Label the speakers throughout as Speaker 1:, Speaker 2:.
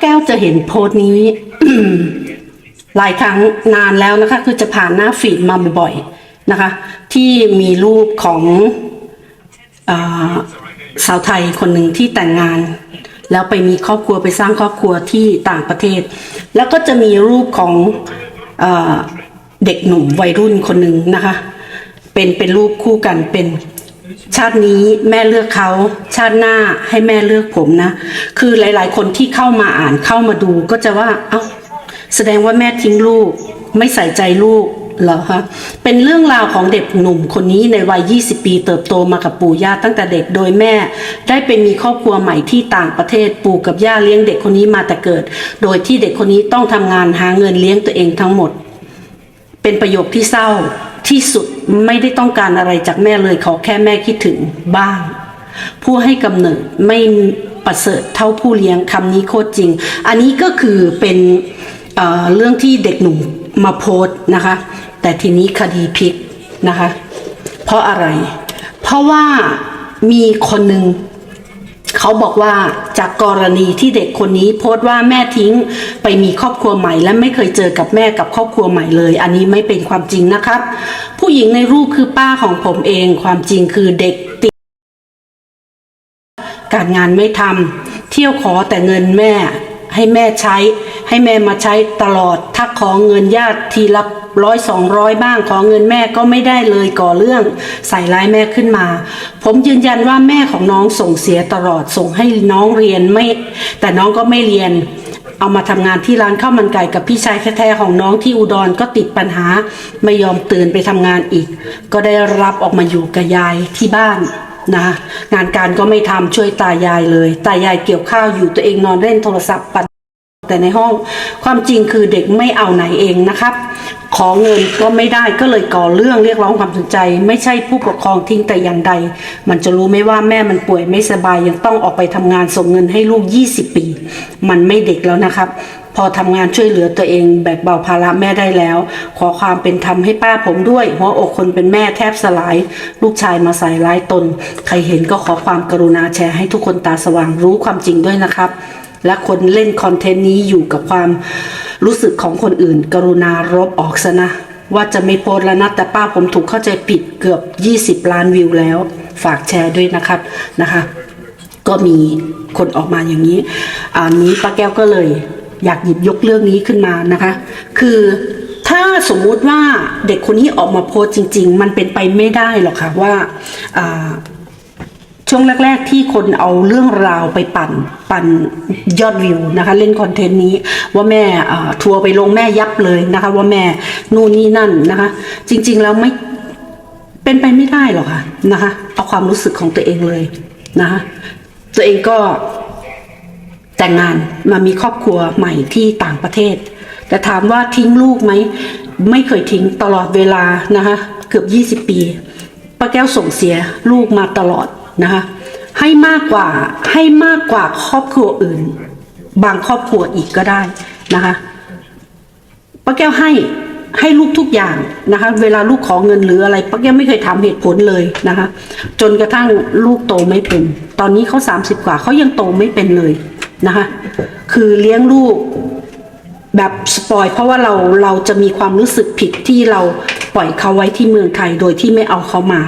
Speaker 1: แก้วจะเห็นโพสต์นี้ หลายครั้งนานแล้วนะคะ คือจะผ่านหน้าฟีดมาบ่อยๆนะคะ ที่มีรูปของอสาวไทยคนหนึ่งที่แต่งงาน แล้วไปมีครอบครัวไปสร้างครอบครัวที่ต่างประเทศ แล้วก็จะมีรูปของอเด็กหนุ่มวัยรุ่นคนหนึ่งนะคะ เป็นเป็นรูปคู่กันเป็น ชาตินี้แม่เลือกเขา ชาติหน้าให้แม่เลือกผมนะ คือหลาย ๆ คนที่เข้ามาอ่านเข้ามาดูก็จะว่า เอ้า แสดงว่าแม่ทิ้งลูก ไม่ใส่ใจลูกเหรอคะเป็นเรื่องราวของเด็กหนุ่มคนนี้ในวัย 20 ปีเติบโตมากับปู่ย่าตั้งแต่เด็กโดยแม่ ได้ไปมีครอบครัวใหม่ที่ต่างประเทศปู่กับย่าเลี้ยงเด็กคนนี้มาแต่เกิด โดยที่เด็กคนนี้ต้องทำงานหาเงินเลี้ยงตัวเองทั้งหมด เป็นประโยคที่เศร้าที่สุด ไม่ได้ต้องการอะไรจากแม่เลยขอแค่แม่คิดถึงบ้าง ผู้ให้กำเนิดไม่ประเสริฐเท่าผู้เลี้ยงคำนี้โคตรจริง อันนี้ก็คือเป็นเเรื่องที่เด็กหนุ่มมาโพสนะคะ แต่ทีนี้คดีพลิกนะคะ เพราะอะไร เพราะว่ามีคนหนึ่ง เขาบอกว่าจากกรณีที่เด็กคนนี้โพสต์ว่าแม่ทิ้งไปมีครอบครัวใหม่ และไม่เคยเจอกับแม่กับครอบครัวใหม่เลย อันนี้ไม่เป็นความจริงนะครับ ผู้หญิงในรูปคือป้าของผมเองความจริงคือเด็กติดการงานไม่ทำเที่ยวขอแต่เงินแม่ให้แม่ใช้ ให้แม่มาใช้ตลอดถ้าขอเงินญาติทีละ ร้อยสองร้อยบ้างขอเงินแม่ก็ไม่ได้เลยก่อเรื่องใส่ร้ายแม่ขึ้นมา ผมยืนยันว่าแม่ของน้องส่งเสียตลอดส่งให้น้องเรียนไม่ แต่น้องก็ไม่เรียนเอามาทำงานที่ร้านข้าวมันไก่กับพี่ชายแท้ๆของน้องที่อุดรก็ติดปัญหา ไม่ยอมตื่นไปทำงานอีก ก็ได้รับออกมาอยู่กับยายที่บ้านนะงานการก็ไม่ทำช่วยตายายเลย ตายายเกี่ยวข้าวอยู่ตัวเองนอนเล่นโทรศัพท์ปัด แต่ในห้องความจริงคือเด็กไม่เอาไหนเองนะครับ ขอเงินก็ไม่ได้ก็เลยก่อเรื่องเรียกร้องความสนใจ ไม่ใช่ผู้ปกครองทิ้งแต่อย่างใด มันจะรู้ไหมว่าแม่มันป่วยไม่สบายยังต้องออกไปทำงานส่งเงินให้ลูก 20 ปี มันไม่เด็กแล้วนะครับพอทำงานช่วยเหลือตัวเองแบกเบาภาระแม่ได้แล้ว ขอความเป็นธรรมให้ป้าผมด้วย หัวอกคนเป็นแม่แทบสลาย ลูกชายมาใส่ร้ายตน ใครเห็นก็ขอความกรุณาแชร์ให้ทุกคนตาสว่างรู้ความจริงด้วยนะครับ และคนเล่นคอนเทนต์นี้อยู่กับความรู้สึกของคนอื่น กรุณารบออกซะนะ ว่าจะไม่โพสแล้วนะ แต่ป้าผมถูกเข้าใจผิดเกือบ 20 ล้านวิวแล้ว ฝากแชร์ด้วยนะครับนะคะ ก็มีคนออกมาอย่างนี้ อันนี้ป้าแก้วก็เลย อยากหยิบยกเรื่องนี้ขึ้นมานะคะ คือถ้าสมมุติว่าเด็กคนนี้ออกมาโพสจริง ๆ มันเป็นไปไม่ได้หรอกค่ะว่าอ่า ช่วงแรก ๆ ที่คนเอาเรื่องราวไปปั่นปั่นยอดวิวนะคะเล่นคอนเทนต์นี้ว่าแม่ทัวร์ไปลงแม่ยับเลยนะคะ ว่าแม่นู่นนี่นั่นนะคะ จริง ๆ แล้วไม่เป็นไปไม่ได้หรอกค่ะนะคะเอาความรู้สึกของตัวเองเลยนะคะตัวเองก็แต่งงานมามีครอบครัวใหม่ที่ต่างประเทศ แต่ถามว่าทิ้งลูกไหมไม่เคยทิ้งตลอดเวลานะคะเกือบ 20 ปีป้าแก้วส่งเสียลูกมาตลอด นะคะให้มากกว่าให้มากกว่าครอบครัวอื่น บางครอบครัวอีกก็ได้นะคะป้าแก้วให้ให้ลูกทุกอย่างนะคะ เวลาลูกขอเงินหรืออะไรป้าแก้วไม่เคยถามเหตุผลเลยนะคะ จนกระทั่งลูกโตไม่เป็น ตอนนี้เขา30กว่าเขายังโตไม่เป็นเลยนะคะ คือเลี้ยงลูกแบบสปอยเพราะว่าเราเราจะมีความรู้สึกผิดที่เราปล่อยเขาไว้ที่เมืองไทยโดยที่ไม่เอาเขามา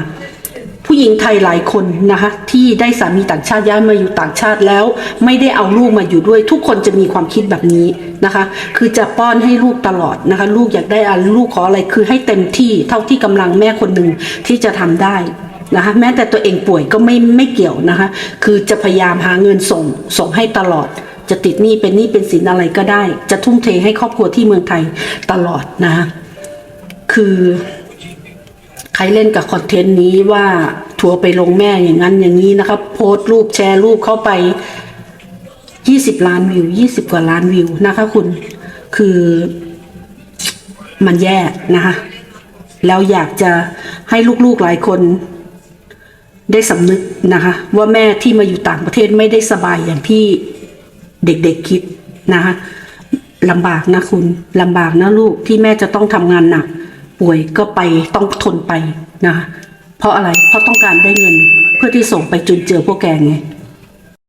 Speaker 1: ผู้หญิงไทยหลายคนนะคะที่ได้สามีต่างชาติย้ายมาอยู่ต่างชาติแล้ว ไม่ได้เอาลูกมาอยู่ด้วย ทุกคนจะมีความคิดแบบนี้นะคะ คือจะป้อนให้ลูกตลอดนะคะ ลูกอยากได้อะไรลูกขออะไรคือให้เต็มที่เท่าที่กำลังแม่คนหนึ่งที่จะทำได้นะคะแม้แต่ตัวเองป่วยก็ไม่ไม่เกี่ยวนะคะ คือจะพยายามหาเงินส่งส่งให้ตลอด จะติดหนี้เป็นหนี้เป็นสินอะไรก็ได้ จะทุ่มเทให้ครอบครัวที่เมืองไทยตลอดนะคะคือ ใครเล่นกับคอนเทนต์นี้ว่าทัวร์ไปลงแม่อย่างนั้นอย่างนี้นะครับ โพสต์รูปแชร์รูปเข้าไป 20 ล้านวิว 20 กว่าล้านวิวนะคะคุณคือมันแย่นะคะแล้วอยากจะให้ลูกๆหลายคนได้สำนึกนะคะ ว่าแม่ที่มาอยู่ต่างประเทศไม่ได้สบายอย่างที่เด็กๆคิดนะคะลำบากนะคุณลำบากนะลูกที่แม่จะต้องทำงานหนัก ป่วยก็ไปต้องทนไปนะเพราะอะไรเพราะต้องการได้เงินเพื่อที่ส่งไปจุนเจือพวกแกไง